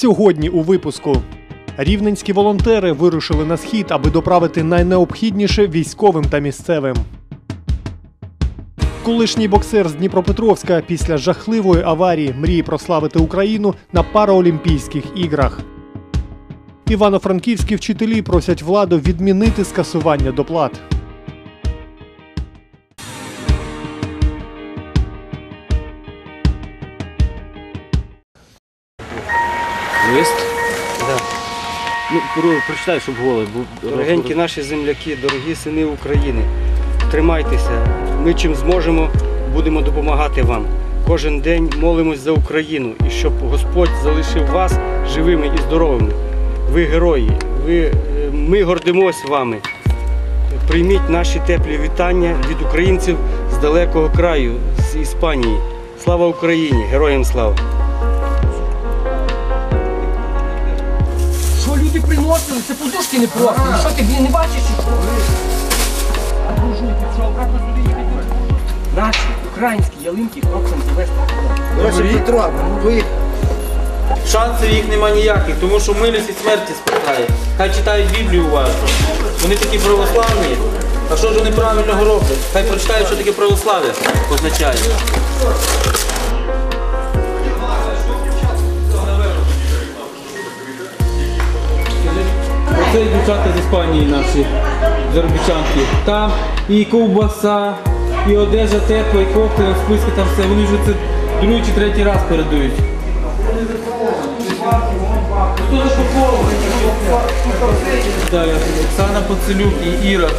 Сьогодні у випуску. Рівненські волонтери вирушили на схід, аби доправити найнеобхідніше військовим та місцевим. Колишній боксер з Дніпропетровська після жахливої аварії мріє прославити Україну на Параолімпійських іграх. Івано-франківські вчителі просять владу відмінити скасування доплат. Прочитай, щоб голос був. Дорогенькі наші земляки, дорогі сини України, тримайтеся. Ми чим зможемо, будемо допомагати вам. Кожен день молимось за Україну і щоб Господь залишив вас живими і здоровими. Ви герої, ви, е, ми гордимось вами. Прийміть наші теплі вітання від українців з далекого краю, з Іспанії. Слава Україні! Героям слава! Люди приносили? Це подушки не просто. Ну Що ти блін, не бачиш? чи що? А буржуйки, що обратно сюди не будуть? Наші українські ялинки хлопцям завести туди. Шансів їх нема ніяких, тому що милість від смерті спасає. Хай читають Біблію уважно. Вони такі православні. А що ж вони правильного роблять? Хай прочитають, що таке православ'я означає. Оце дівчата з Іспанії наші заробітчанки. Там і ковбаса, і одежа тепла, і коктейль, списки там все. Вони вже це другий чи третій раз передають. Так, Оксана Поцелюк і Іра.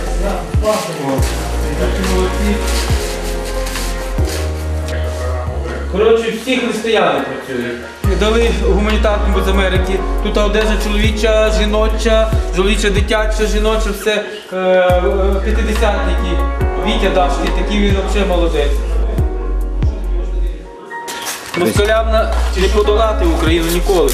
Коротше, всі християни працюють. Дали гуманітарку з Америки. Тут одежа чоловіча, жіноча, чоловіча, дитяча, жіноча, все е, п'ятидесятники. Вітя Дашки, такий він взагалі молодець. Москалям не подолати Україну ніколи.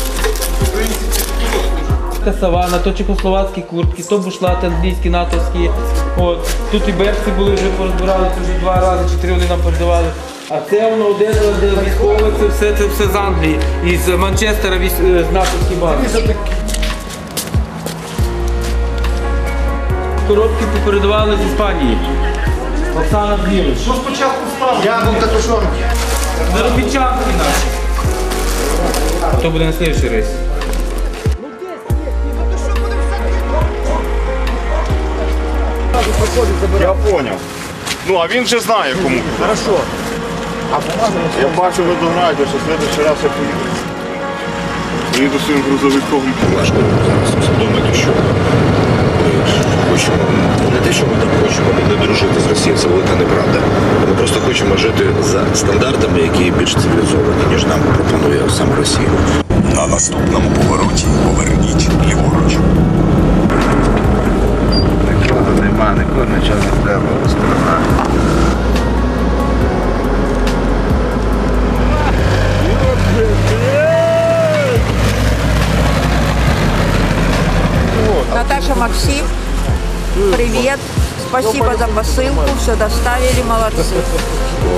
Савана, то чехословацькі куртки, то бушлати англійські, натовські. От. Тут і берці були вже порозбирали, вже два рази чи три вони нам передавали. А це воно де військове, це все, це все з Англії. І з Манчестера військ- е, з натовські бази. Коробки попередавали з Іспанії. Оксана Дмирович. Що спочатку стало? Я був катушонки. Заробітчанки наші. Хто буде на слідчий рейс? Я поняв. Ну, а він вже знає кому. Хорошо. Я бачу, ви дограєте, що следующий раз я поїду. Поїду своїм грузовиком. важко зараз усвідомити, що ми хочемо не те, що ми там хочемо не дружити з Росією, це велика неправда. Ми просто хочемо жити за стандартами, які більш цивілізовані, ніж нам пропонує саме Росія. На наступному повороті поверніть ліворуч. Нікого нема, нікого нічого не треба, сторона. Наташа Максим, привет. Спасибо за посылку, все доставили, молодцы.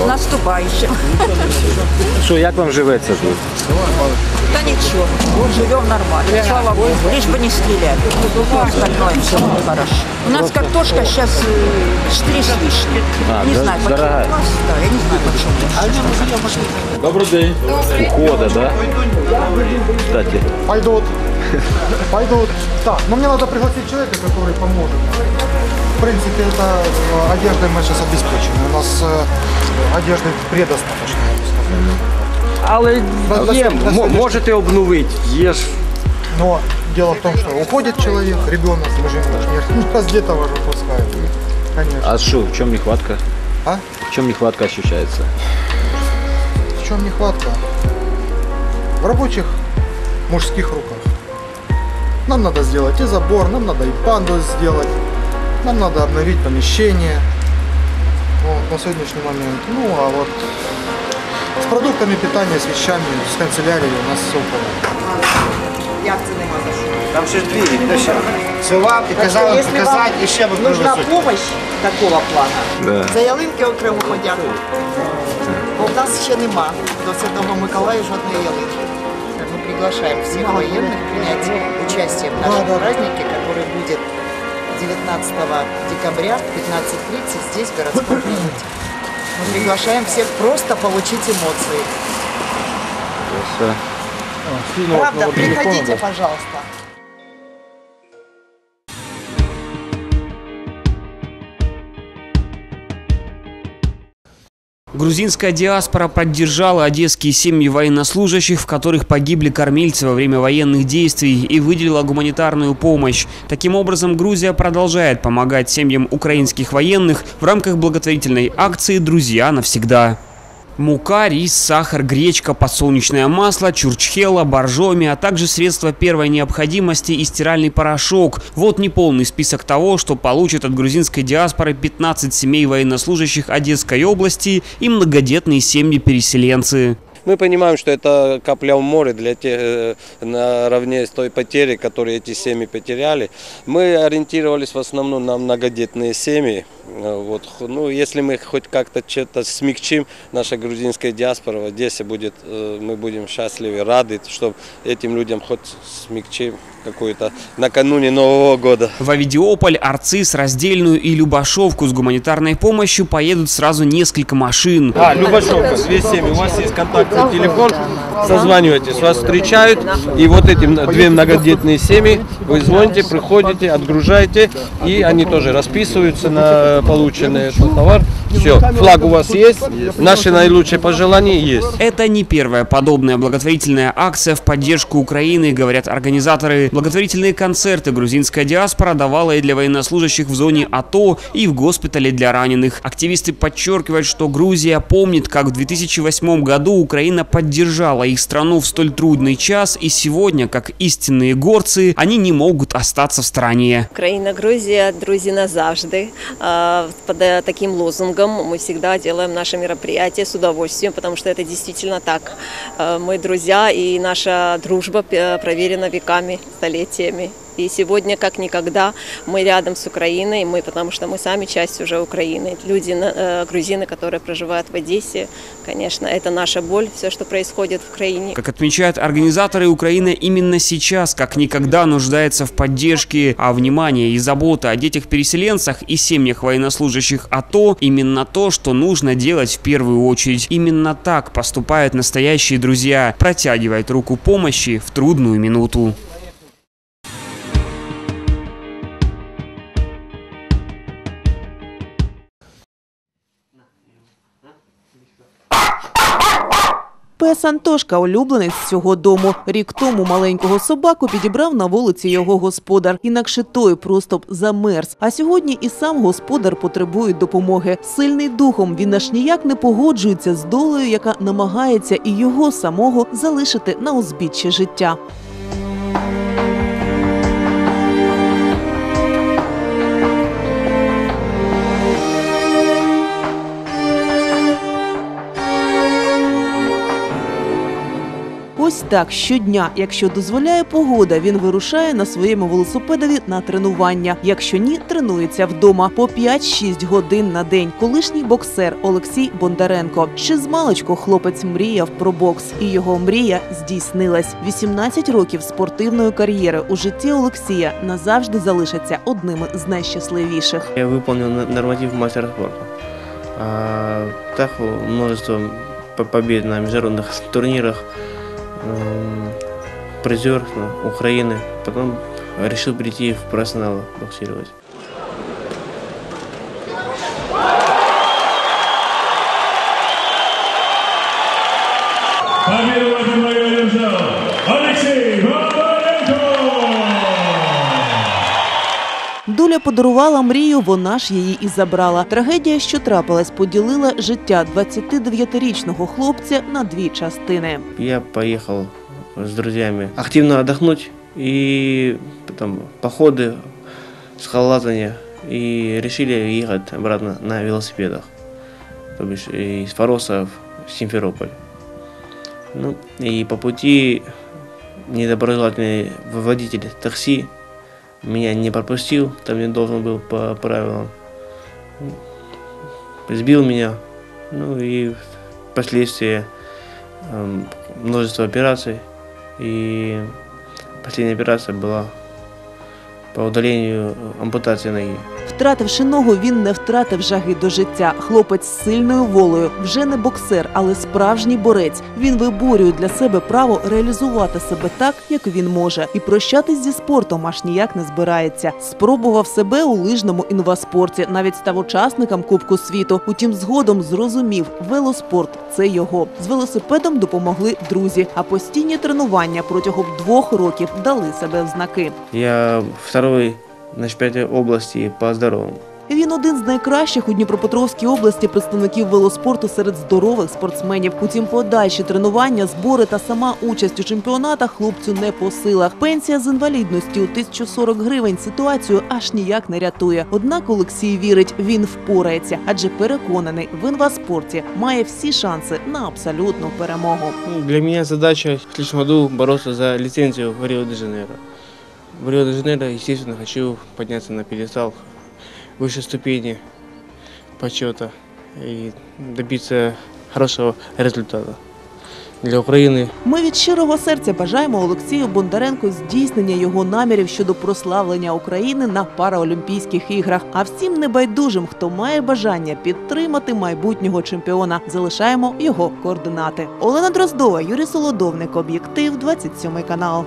С наступающим. Що, як вам живеться тут? Да ничего, живем нормально, слава Богу, лишь бы не стреляли. Остальное все хорошо. У нас картошка сейчас 4 с лишним. не да- знаю, почему дорогая. у вас, да, я не знаю, почему. Добрий день. Ухода, да? Кстати. Пойдут. Пойдут. Так, но мне надо пригласить человека, который поможет. В принципе, это э, одеждой мы сейчас обеспечены. У нас э, одежды предостаточно, я бы сказал. Але На- є, на- на мо- слідуючий. можете обновити. Є ж Но дело в том, что уходит человек, ребенок, мы же его ж не раздетого же пускаем. Конечно. А что, в чем нехватка? А? В чем нехватка ощущается? В чем нехватка? В рабочих мужских руках. Нам надо сделать и забор, нам надо и панду сделать, нам надо обновить помещение. Вот, на сегодняшний момент. Ну, а вот с продуктами питания, с вещами, с канцелярией у нас все порядке. Як це нема за що? Там ще ж дві, ще? Села, показали, показати і ще нужна використати. допомога такого плану, за ялинки окремо подякую. Бо в нас ще нема до Святого Миколая жодної ялинки. Це ми приглашаем всех военных принять участие в нашем празднике, который будет 19 декабря в 15.30 здесь, в городском приюте. Мы приглашаем всех просто получить эмоции. Правда, приходите, пожалуйста. Грузинская диаспора поддержала одесские семьи военнослужащих, в которых погибли кормильцы во время военных действий и выделила гуманитарную помощь. Таким образом, Грузия продолжает помогать семьям украинских военных в рамках благотворительной акции «Друзья навсегда». Мука, рис, сахар, гречка, подсолнечное масло, чурчхела, боржоми, а также средства первой необходимости и стиральный порошок. Вот неполный список того, что получат от грузинской диаспоры 15 семей военнослужащих Одесской области и многодетные семьи-переселенцы. Мы понимаем, что это капля в море для тех, э, наравне с той потери, которую эти семьи потеряли. Мы ориентировались в основном на многодетные семьи. Э, Вот. Ну, если мы хоть как-то что-то смягчим, наша грузинская диаспора в Одессе будет, э, мы будем счастливы, рады, чтобы этим людям хоть смягчим какую-то накануне Нового года. В Авидиополь, Арцис, Раздельную и Любашовку с гуманитарной помощью поедут сразу несколько машин. А, Любашовка, две семьи, у вас есть контактный телефон, созваниваетесь, вас встречают, и вот эти две многодетные семьи, вы звоните, приходите, отгружаете, и они тоже расписываются на полученный этот товар. Все, флаг у вас есть, наши наилучшие пожелания есть. Это не первая подобная благотворительная акция в поддержку Украины, говорят организаторы. Благотворительные концерты грузинская диаспора давала и для военнослужащих в зоне АТО, и в госпитале для раненых. Активисты подчеркивают, что Грузия помнит, как в 2008 году Украина поддержала их страну в столь трудный час, и сегодня, как истинные горцы, они не могут остаться в стороне. Украина, Грузия, друзі назавжди. А, Под э, таким лозунгом мы всегда делаем наши мероприятия с удовольствием, потому что это действительно так. Э, Мы друзья, и наша дружба э, проверена веками, столетиями. И сегодня, как никогда, мы рядом с Украиной, мы, потому что мы сами часть уже Украины. Люди, э, грузины, которые проживают в Одессе, конечно, это наша боль, все, что происходит в Украине. Как отмечают организаторы, Украина именно сейчас, как никогда, нуждается в поддержке, а внимание и забота о детях-переселенцах и семьях военнослужащих АТО – именно то, что нужно делать в первую очередь. Именно так поступают настоящие друзья, протягивают руку помощи в трудную минуту. Пес Антошка улюбленець цього дому. Рік тому маленького собаку підібрав на вулиці його господар. Інакше той просто б замерз. А сьогодні і сам господар потребує допомоги. Сильний духом він аж ніяк не погоджується з долею, яка намагається і його самого залишити на узбіччі життя. Ось так щодня, якщо дозволяє погода, він вирушає на своєму велосипедові на тренування. Якщо ні, тренується вдома по 5-6 годин на день. Колишній боксер Олексій Бондаренко. Ще з маличку хлопець мріяв про бокс, і його мрія здійснилась. 18 років спортивної кар'єри у житті Олексія назавжди залишаться одними з найщасливіших. Я на- норматив мастера спорта. А, так множество по- побед на международных турнирах, м, призер ну, Украины. Потом решил прийти в профессионал боксировать. Подарувала мрію, вона ж її і забрала. Трагедія, що трапилась, поділила життя 29-річного хлопця на дві частини. Я поехал с друзьями активно отдохнуть и потом походы, скалолазание. И решили ехать обратно на велосипедах. То бишь из Фороса в Симферополь. Ну, и по пути недоброжелательный водитель такси меня не пропустил, там не должен был по правилам. Сбил меня. Ну и впоследствии эм, множество операций И последняя операция была по удалению ампутации ноги. Втративши ногу, він не втратив жаги до життя. Хлопець з сильною волею, вже не боксер, але справжній борець. Він виборює для себе право реалізувати себе так, як він може, і прощатись зі спортом аж ніяк не збирається. Спробував себе у лижному інваспорті, навіть став учасником Кубку світу. Утім, згодом зрозумів, велоспорт це його. З велосипедом допомогли друзі, а постійні тренування протягом двох років дали себе в знаки. Я второй на чемпионате области по здоровому. Він один з найкращих у Дніпропетровській області представників велоспорту серед здорових спортсменів. Утім, подальші тренування, збори та сама участь у чемпіонатах хлопцю не по силах. Пенсія з інвалідності у 1040 гривень ситуацію аж ніяк не рятує. Однак Олексій вірить, він впорається, адже переконаний, в інваспорті має всі шанси на абсолютну перемогу. Ну, Для меня задача в следующем году бороться за лицензию в Рио-де-Жанейро. В Рио-де-Жанейро, естественно, хочу подняться на пьедестал выше ступени почета и добиться хорошего результата для Украины. Ми від щирого серця бажаємо Олексію Бондаренку здійснення його намірів щодо прославлення України на Параолімпійських іграх. А всім небайдужим, хто має бажання підтримати майбутнього чемпіона, залишаємо його координати. Олена Дроздова, Юрій Солодовник, об'єктив 27 канал.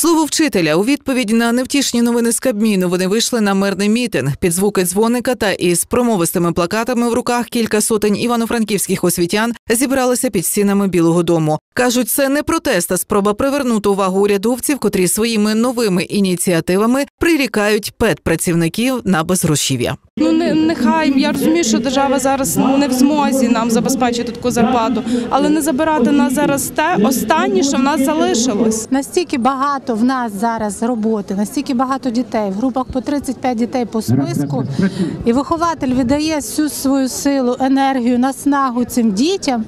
Слово вчителя у відповідь на невтішні новини з Кабміну вони вийшли на мирний мітинг під звуки дзвоника та із промовистими плакатами в руках кілька сотень івано-франківських освітян зібралися під стінами Білого Дому. кажуть, це не протест, а спроба привернути увагу урядовців, котрі своїми новими ініціативами прирікають педпрацівників на безгрошів'я. Ну не нехай я розумію, що держава зараз не в змозі нам забезпечити таку зарплату, але не забирати нас зараз те останнє, що в нас залишилось. Настільки багато в нас зараз роботи, настільки багато дітей в групах по 35 дітей по списку, і вихователь видає всю свою силу, енергію, наснагу цим дітям,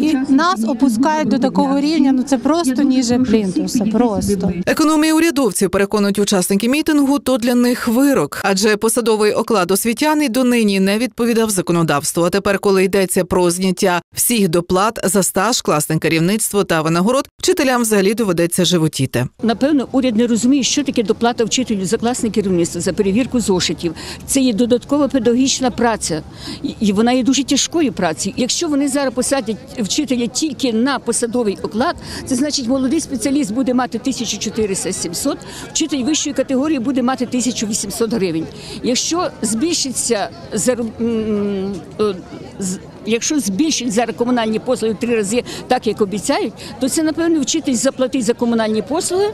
і нас опускають до такого рівня. Ну це просто ніже плінтуса. Просто Економія урядовців переконують учасники мітингу, то для них вирок, адже посадовий оклад освітян і донині не відповідав законодавству. А тепер, коли йдеться про зняття всіх доплат за стаж, класне керівництво та винагород, вчителям взагалі доведеться животіти. Напевно, уряд не розуміє, що таке доплата вчителю за класне керівництво, за перевірку зошитів. Це є додаткова педагогічна праця, і вона є дуже тяжкою працею. Якщо вони зараз посадять вчителя тільки на посадовий оклад, це значить, молодий спеціаліст буде мати 1400-700, вчитель вищої категорії буде мати 1800 гривень. Якщо збільшиться Якщо збільшить зараз комунальні послуги три рази, так як обіцяють, то це напевно вчитись заплатити за комунальні послуги.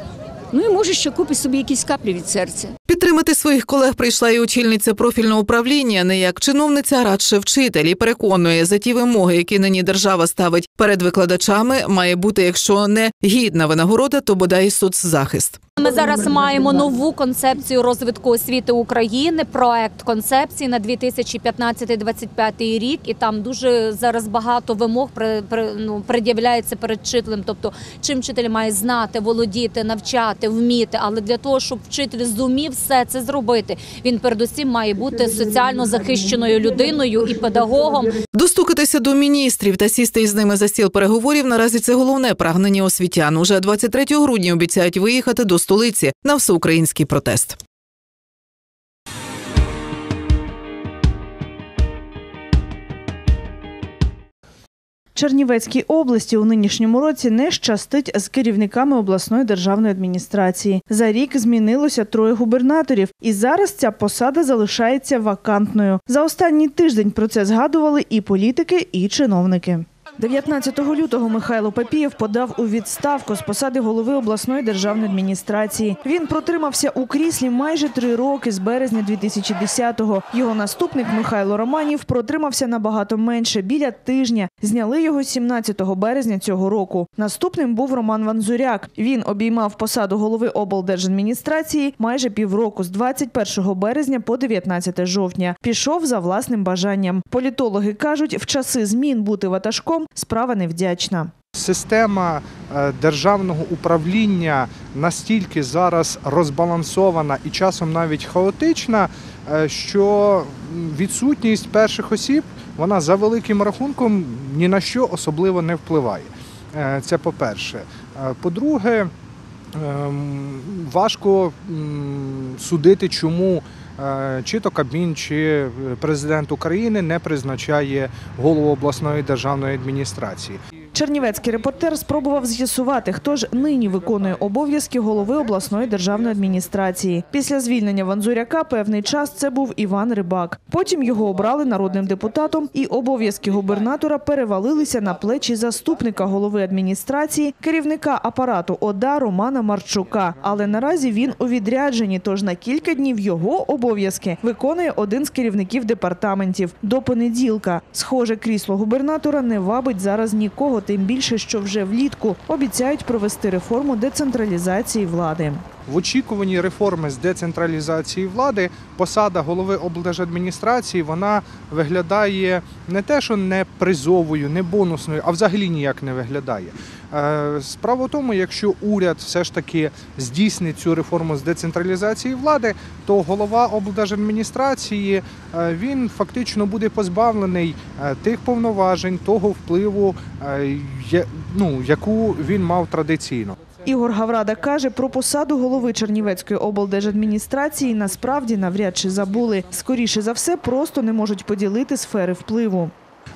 Ну і може ще купить собі якісь каплі від серця. Підтримати своїх колег прийшла і очільниця профільного управління, не як чиновниця, а радше вчитель і переконує за ті вимоги, які нині держава ставить перед викладачами, має бути, якщо не гідна винагорода, то бодай соцзахист. Ми зараз маємо нову концепцію розвитку освіти України, проект концепції на 2015-2025 рік, і там дуже зараз багато вимог при, при, ну, пред'являється перед вчителем. Тобто, чим вчитель має знати, володіти, навчати, вміти. Але для того, щоб вчитель зумів все це зробити, він передусім має бути соціально захищеною людиною і педагогом. Достукатися до міністрів та сісти із ними за стіл переговорів наразі це головне прагнення освітян. Уже 23 грудня обіцяють виїхати до столиці на всеукраїнський протест. Чернівецькій області у нинішньому році не щастить з керівниками обласної державної адміністрації. За рік змінилося троє губернаторів, і зараз ця посада залишається вакантною. За останній тиждень про це згадували і політики, і чиновники. 19 лютого Михайло Папієв подав у відставку з посади голови обласної державної адміністрації. Він протримався у кріслі майже три роки з березня 2010-го. Його наступник Михайло Романів протримався набагато менше біля тижня. Зняли його 17 березня цього року. Наступним був Роман Ванзуряк. Він обіймав посаду голови облдержадміністрації майже півроку з 21 березня по 19 жовтня. Пішов за власним бажанням. Політологи кажуть, в часи змін бути ватажком справа невдячна. Система е, державного управління настільки зараз розбалансована і часом навіть хаотична, е, що відсутність перших осіб вона за великим рахунком ні на що особливо не впливає. Е, Це по-перше. По-друге, ем, важко судити, чому чи то Кабмін, чи президент України не призначає голову обласної державної адміністрації. Чернівецький репортер спробував з'ясувати, хто ж нині виконує обов'язки голови обласної державної адміністрації. Після звільнення Ванзуряка певний час це був Іван Рибак. Потім його обрали народним депутатом, і обов'язки губернатора перевалилися на плечі заступника голови адміністрації, керівника апарату ОДА Романа Марчука. Але наразі він у відрядженні, тож на кілька днів його обов'язки виконує один з керівників департаментів до понеділка. Схоже, крісло губернатора не вабить зараз нікого, тим більше, що вже влітку обіцяють провести реформу децентралізації влади. В очікуванні реформи з децентралізації влади посада голови облдержадміністрації вона виглядає не те, що не призовою, не бонусною, а взагалі ніяк не виглядає. Е, Справа в тому, якщо уряд все ж таки здійснить цю реформу з децентралізації влади, то голова облдержадміністрації е, він фактично буде позбавлений е, тих повноважень, того впливу, ну, яку він мав традиційно. Ігор Гаврада каже, про посаду голови Чернівецької облдержадміністрації насправді навряд чи забули. Скоріше за все, просто не можуть поділити сфери впливу.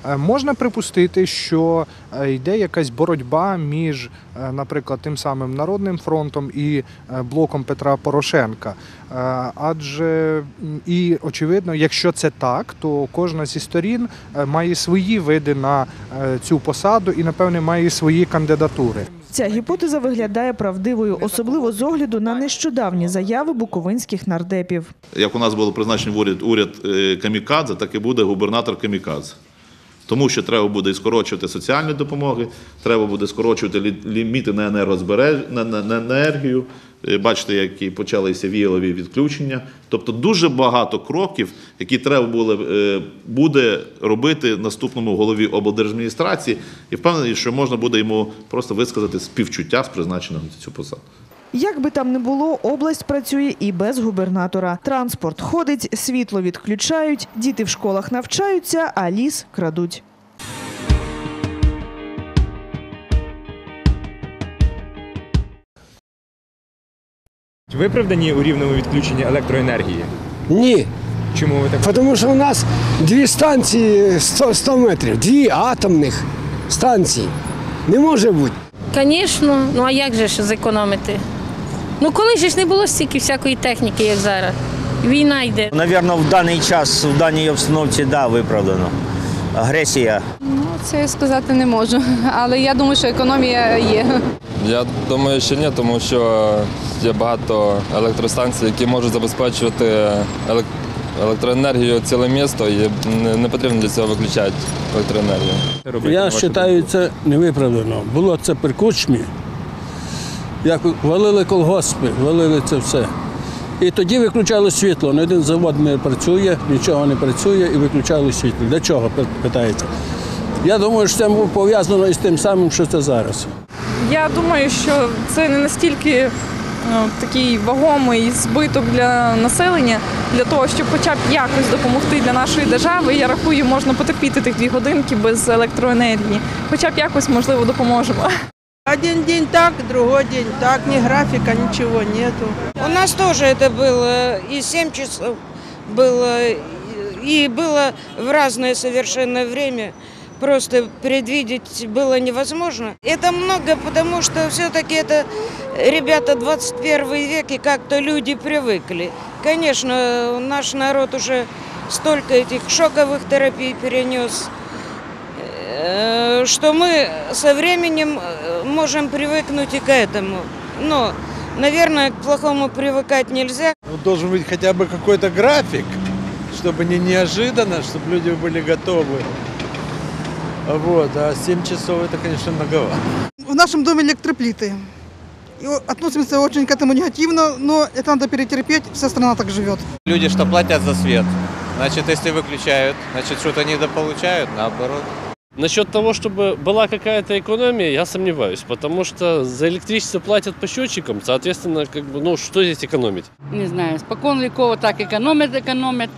Е, Можна припустити, що е, йде якась боротьба між, е, наприклад, тим самим Народним фронтом і блоком Петра Порошенка. Адже і очевидно, якщо це так, то кожна зі сторін має свої види на цю посаду і, напевне, має свої кандидатури. Ця гіпотеза виглядає правдивою, особливо з огляду на нещодавні заяви буковинських нардепів. Як у нас було призначено в уряд, уряд е, камікадзе, так і буде губернатор камікадзе. Тому що треба буде і скорочувати соціальні допомоги, треба буде скорочувати лі- ліміти на енергозбереж... на енергію. Е, Бачите, які почалися віялові відключення. Тобто дуже багато кроків, які треба було, е, буде робити наступному голові облдержадміністрації. І впевнений, що можна буде йому просто висказати співчуття з призначеним на цю посаду. Як би там не було, область працює і без губернатора. Транспорт ходить, світло відключають, діти в школах навчаються, а ліс крадуть. Виправдані у рівному відключенні електроенергії? Ні. Чому ви так? Тому що у нас дві станції 100, 100 метрів, дві атомних станції. Не може бути. Звісно, ну а як же ж зекономити? Ну коли ж не було стільки всякої техніки, як зараз. Війна йде. Навірно, в даний час, в даній обстановці, да, виправдано. Агресія. Ну, це я сказати не можу, але я думаю, що економія є. Я думаю, що ні, тому що є багато електростанцій, які можуть забезпечувати електроенергію ціле місто, і не, потрібно для цього виключати електроенергію. Я вважаю, це невиправдано. Було це при кучмі. Як валили колгоспи, валили це все. І тоді виключали світло. Ні один завод не працює, нічого не працює і виключали світло. Для чого питається? Я думаю, що це пов'язано із тим самим, що це зараз. Я думаю, що це не настільки ну, такий вагомий збиток для населення, для того, щоб хоча б якось допомогти для нашої держави. Я рахую, можна потерпіти тих дві годинки без електроенергії. Хоча б якось можливо допоможемо. Один день так, другой день так, ни графика, ничего нету. У нас тоже это было и 7 часов было, и было в разное совершенно время. Просто предвидеть было невозможно. Это много, потому что все-таки это, ребята, 21 век, и как-то люди привыкли. Конечно, наш народ уже столько этих шоковых терапий перенес, э, что мы со временем э, можем привыкнуть и к этому. Но, наверное, к плохому привыкать нельзя. Ну, должен быть хотя бы какой-то график, чтобы не неожиданно, чтобы люди были готовы. Вот, а 7 часов это, конечно, многовато. В нашем доме электроплиты. И относимся очень к этому негативно, но это надо перетерпеть, вся страна так живет. Люди что платят за свет. Значит, если выключают, значит, что-то недополучают, наоборот. Насчет того, чтобы была какая-то экономия, я сомневаюсь, потому что за электричество платят по счетчикам, соответственно, как бы, ну что здесь экономить? Не знаю, спокон веков так экономят, экономят,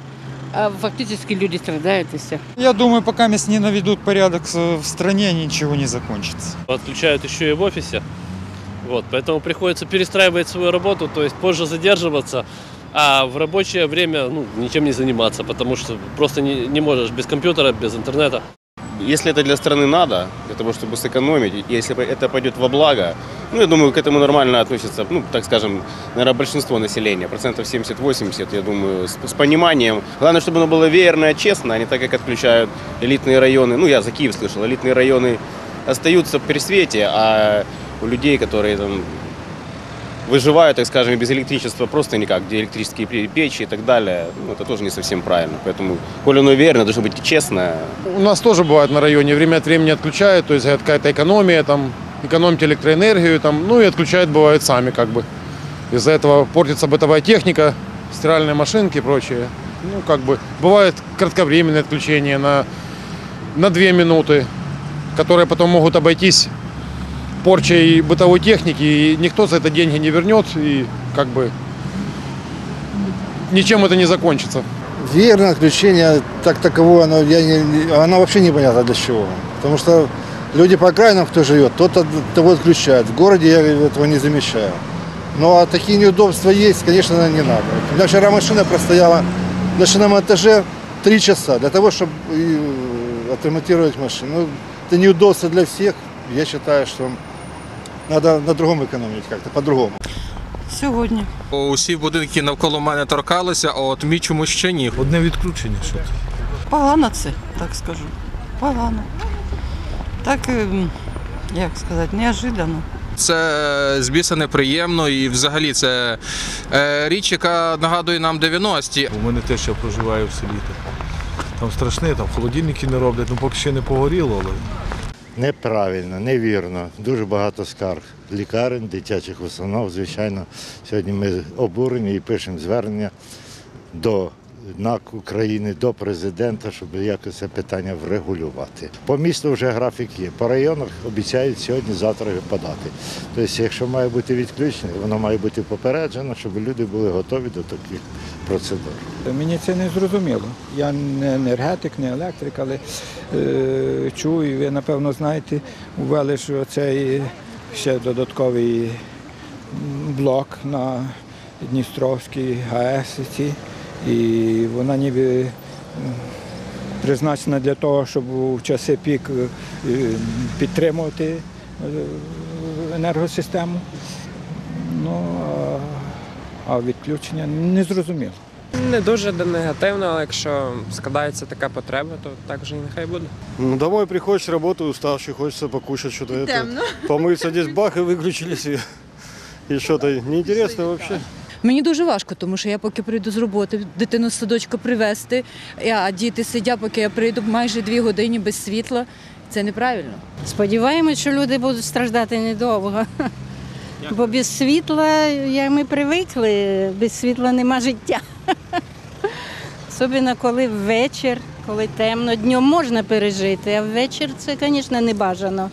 а фактически люди страдают и все. Я думаю, пока мест не наведут порядок в стране, ничего не закончится. Отключают еще и в офисе, вот, поэтому приходится перестраивать свою работу, то есть позже задерживаться, а в рабочее время ну, ничем не заниматься, потому что просто не, не можешь без компьютера, без интернета. Если это для страны надо, для того, чтобы сэкономить, если это пойдет во благо, ну, я думаю, к этому нормально относится, ну, так скажем, наверное, большинство населения, процентов 70-80, я думаю, с, с пониманием. Главное, чтобы оно было верно, честно, а не так, как отключают элитные районы. Ну, я за Киев слышал, элитные районы остаются при свете, а у людей, которые там выживают, так скажем, без электричества просто никак, где электрические пе- печи и так далее, ну, это тоже не совсем правильно. Поэтому, коли оно верно, должно быть честно, У нас тоже бывает на районе, время от времени отключают, то есть какая-то экономия, там, экономьте электроэнергию, там, ну и отключают бывают сами как бы. Из-за этого портится бытовая техника, стиральные машинки и прочее. Ну, как бы, бывает кратковременные отключения на, на две минуты, которые потом могут обойтись порчей бытовой техники, и никто за это деньги не вернет, и как бы ничем это не закончится. Верное отключение, так таковое, оно, я не, оно вообще непонятно для чего. Потому что люди по окраинам, кто живет, тот от того отключает. В городе я этого не замечаю. Ну а такие неудобства есть, конечно, не надо. У меня вчера машина простояла на шинном этаже три часа для того, чтобы э, отремонтировать машину. Ну, это неудобство для всех. Я считаю, что надо на другом экономить как-то, по-другому. Сьогодні. Усі будинки навколо мене торкалися, а от мій чомусь ще ні. Одне відключення. Що це? Погано це, так скажу. Погано. Так, ем, як сказати, неожиданно. Це е, з біса неприємно і взагалі це е, річ, яка нагадує нам 90-ті. У мене теж я проживаю в селі. Там страшне, там холодильники не роблять, ну поки ще не погоріло, але. Неправильно, невірно. Дуже багато скарг лікарень, дитячих установ. Звичайно, сьогодні ми обурені і пишемо звернення до НАК України, до президента, щоб якось це питання врегулювати. По місту вже графік є. По районах обіцяють сьогодні-завтра подати. Тобто, якщо має бути відключення, воно має бути попереджено, щоб люди були готові до таких процедур. Мені це не зрозуміло. Я не енергетик, не електрик, але е, чую, ви напевно знаєте, ввели ж цей ще додатковий блок на Дністровській ГАЕС. ці, І вона ніби м, призначена для того, щоб в часи пік е, підтримувати е, енергосистему. Ну, а- а відключення не зрозуміло. Не дуже негативно, але якщо складається така потреба, то так вже і нехай буде. Ну, домой приходишь с работы уставший, хочется покушать что-то. И это, темно. Помыться здесь бах и выключились. И, и что-то неинтересно вообще. Мені дуже важко, тому що я поки прийду з роботи, дитину з садочка привезти, а діти сидять, поки я прийду майже дві години без світла. Це неправильно. Сподіваємось, що люди будуть страждати недовго. Бо без світла, як ми привикли, без світла нема життя. Особливо коли ввечір, коли темно. Днем можна пережити, а ввечір це, звісно, не бажано.